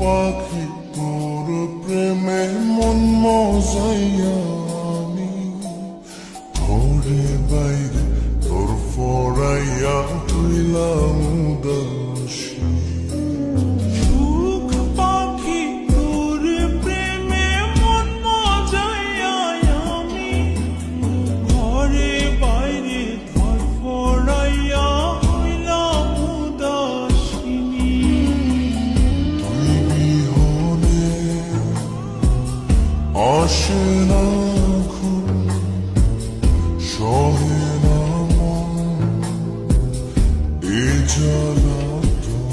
পাখি তোর প্রেমে মন মজাইয়া আমি। বাইরে তোর ফরাইয়া হইলাম উদাসী। না সহে না মন এ জ্বালাতন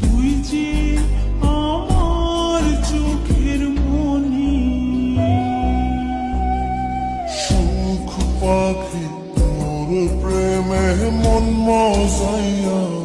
তুই مهمون مزين